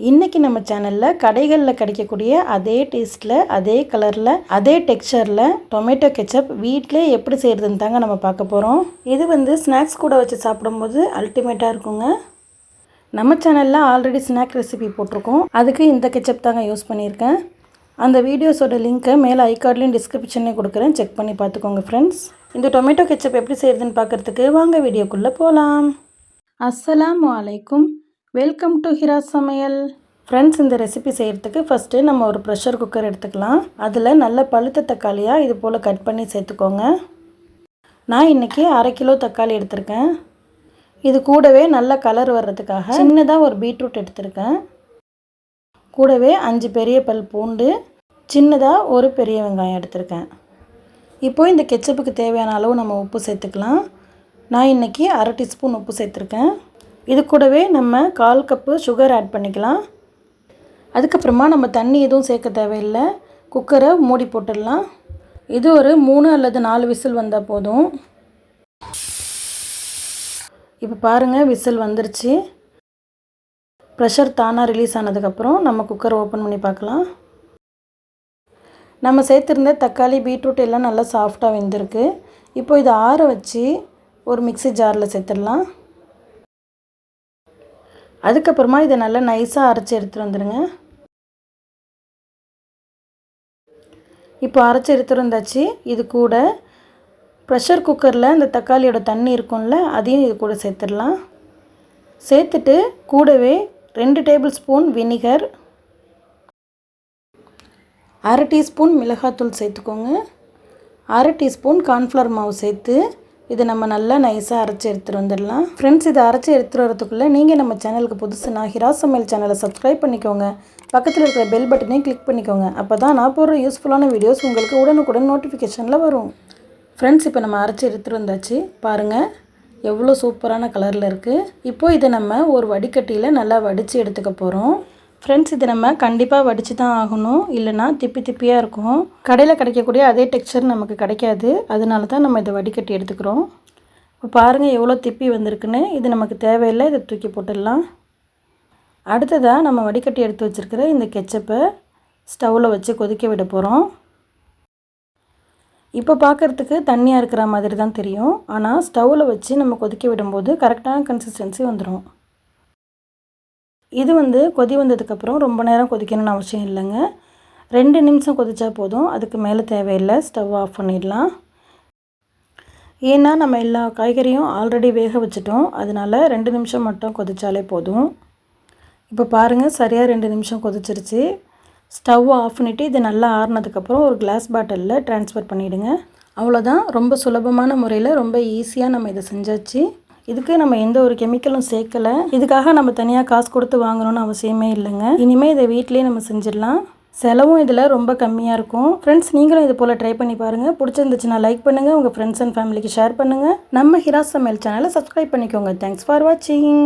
இன்றைக்கி நம்ம சேனலில் கடைகளில் கிடைக்கக்கூடிய அதே டேஸ்ட்டில் அதே கலரில் அதே டெக்ஸ்சரில் டொமேட்டோ கெச்சப் வீட்டிலே எப்படி செய்கிறதுன்னு தாங்க நம்ம பார்க்க போகிறோம் இது வந்து ஸ்நாக்ஸ் கூட வச்சு சாப்பிடும்போது அல்டிமேட்டாக இருக்குங்க. நம்ம சேனலில் ஆல்ரெடி ஸ்நாக் ரெசிபி போட்டிருக்கோம். அதுக்கு இந்த கெச்சப் தாங்க யூஸ் பண்ணியிருக்கேன். அந்த வீடியோஸோட லிங்க்கை மேலே ஐகார்ட்லேயும் டிஸ்கிரிப்ஷன்லேயும் கொடுக்குறேன். செக் பண்ணி பார்த்துக்கோங்க ஃப்ரெண்ட்ஸ் இந்த டொமேட்டோ கெச்சப் எப்படி செய்கிறதுன்னு பார்க்குறதுக்கு வாங்க வீடியோக்குள்ளே போகலாம் அஸ்ஸலாம் வலைக்கும் வெல்கம் டு ஹிரா சமையல் ஃப்ரெண்ட்ஸ் இந்த ரெசிபி செய்கிறதுக்கு ஃபஸ்ட்டு நம்ம ஒரு ப்ரெஷர் குக்கர் எடுத்துக்கலாம். அதில் நல்ல பழுத்த தக்காளியாக இது போல் கட் பண்ணி சேர்த்துக்கோங்க. நான் இன்றைக்கி அரை கிலோ தக்காளி எடுத்திருக்கேன். இது கூடவே நல்ல கலர் வர்றதுக்காக சின்னதாக ஒரு பீட்ரூட் எடுத்திருக்கேன். கூடவே அஞ்சு பெரிய பல் பூண்டு சின்னதாக ஒரு பெரிய வெங்காயம் எடுத்திருக்கேன். இப்போது இந்த கெச்சப்புக்கு தேவையான அளவு நம்ம உப்பு சேர்த்துக்கலாம். நான் இன்றைக்கி அரை டீஸ்பூன் உப்பு சேர்த்துருக்கேன். இது கூடவே நம்ம கால் கப்பு சுகர் ஆட் பண்ணிக்கலாம். அதுக்கப்புறமா நம்ம தண்ணி எதுவும் சேர்க்க தேவையில்லை. குக்கரை மூடி போட்டுடலாம். இது ஒரு மூணு அல்லது நாலு விசில் வந்தால் போதும். இப்போ பாருங்கள் விசில் வந்துருச்சு. ப்ரெஷர் தானாக ரிலீஸ் ஆனதுக்கப்புறம் நம்ம குக்கரை ஓப்பன் பண்ணி பார்க்கலாம். நம்ம சேர்த்துருந்த தக்காளி பீட்ரூட் எல்லாம் நல்லா சாஃப்டாக வெந்திருக்கு. இப்போ இதை ஆற வச்சு ஒரு மிக்சி ஜாரில் சேர்த்துடலாம். அதுக்கப்புறமா இதை நல்லா நைஸாக அரைச்சி எடுத்துகிட்டு வந்துடுங்க இப்போ அரைச்சி எடுத்துகிட்டு வந்தாச்சு. இது கூட ப்ரெஷர் குக்கரில் இந்த தக்காளியோட தண்ணி இருக்கும்ல அதையும் இது கூட சேர்த்துடலாம். சேர்த்துட்டு கூடவே ரெண்டு டேபிள் ஸ்பூன் வினிகர் அரை டீஸ்பூன் மிளகாத்தூள் சேர்த்துக்கோங்க. அரை டீஸ்பூன் கார்ன்ஃப்ளவர் மாவு சேர்த்து இதை நம்ம நல்லா நைஸாக அரைச்சி எடுத்துகிட்டு வந்துடலாம். ஃப்ரெண்ட்ஸ் இதை அரைச்சி எடுத்துகிட்டு வரதுக்குள்ளே நீங்கள் நம்ம சேனலுக்கு புதுசுனா ஹிரா சமையல் சேனலை சப்ஸ்கிரைப் பண்ணிக்கோங்க. பக்கத்தில் இருக்கிற பெல் பட்டனையும் கிளிக் பண்ணிக்கோங்க. அப்போ தான் நான் போடுற யூஸ்ஃபுல்லான வீடியோஸ் உங்களுக்கு உடனுக்குடன் நோட்டிஃபிகேஷனில் வரும். ஃப்ரெண்ட்ஸ் இப்போ நம்ம அரைச்சி எடுத்துகிட்டு வந்தாச்சு. பாருங்கள் எவ்வளோ சூப்பரான கலரில் இருக்குது இப்போது இதை நம்ம ஒரு வடிகட்டியில் நல்லா வடித்து எடுத்துக்க போகிறோம் ஃப்ரெண்ட்ஸ் இது நம்ம கண்டிப்பாக வடித்து தான் ஆகணும். இல்லைனா திப்பி திப்பியாக இருக்கும். கடையில் கிடைக்கக்கூடிய அதே டெக்ஸ்சர் நமக்கு கிடைக்காது. அதனால தான் நம்ம இதை வடிகட்டி எடுத்துக்கிறோம். இப்போ பாருங்கள் எவ்வளோ திப்பி வந்திருக்குன்னு. இது நமக்கு தேவையில்லை. இதை தூக்கி போட்டுடலாம். அடுத்ததாக நம்ம வடிகட்டி எடுத்து வச்சுருக்கிற இந்த கெச்சப்பை ஸ்டவ்வில் வச்சு கொதிக்க விட போகிறோம் இப்போ பார்க்குறதுக்கு தண்ணியாக இருக்கிற மாதிரி தான் தெரியும். ஆனால் ஸ்டவ்வில் வச்சு நம்ம கொதிக்க விடும்போது கரெக்டான கன்சிஸ்டன்சி வந்துடும் இது வந்து கொதி வந்ததுக்கப்புறம் ரொம்ப நேரம் கொதிக்கணும்னு அவசியம் இல்லைங்க. ரெண்டு நிமிஷம் கொதித்தா போதும். அதுக்கு மேலே தேவையில்லை. ஸ்டவ் ஆஃப் பண்ணிடலாம். ஏன்னா நம்ம எல்லா காய்கறியும் ஆல்ரெடி வேக வச்சுட்டோம். அதனால் ரெண்டு நிமிஷம் மட்டும் கொதித்தாலே போதும். இப்போ பாருங்கள் சரியாக ரெண்டு நிமிஷம் கொதிச்சிருச்சு. ஸ்டவ் ஆஃப் பண்ணிவிட்டு இது நல்லா ஆறுனதுக்கப்புறம் ஒரு கிளாஸ் பாட்டிலில் ட்ரான்ஸ்ஃபர் பண்ணிவிடுங்க அவ்வளோதான் ரொம்ப சுலபமான முறையில் ரொம்ப ஈஸியாக நம்ம இதை செஞ்சாச்சு. இதுக்கு நம்ம எந்த ஒரு கெமிக்கலும் சேர்க்கலை. இதுக்காக நம்ம தனியாக காசு கொடுத்து வாங்கணும்னு அவசியமே இல்லைங்க. இனிமேல் இதை வீட்லேயே நம்ம செஞ்சிடலாம். செலவும் இதில் ரொம்ப கம்மியாக இருக்கும். ஃப்ரெண்ட்ஸ் நீங்களும் இது போல் ட்ரை பண்ணி பாருங்கள் பிடிச்சிருந்துச்சுன்னா லைக் பண்ணுங்கள் உங்கள் ஃப்ரெண்ட்ஸ் அண்ட் ஃபேமிலிக்கு ஷேர் பண்ணுங்கள் நம்ம ஹிராஸ் சமையல் சேனலை சப்ஸ்கிரைப் பண்ணிக்கோங்க. தேங்க்ஸ் ஃபார் வாட்சிங்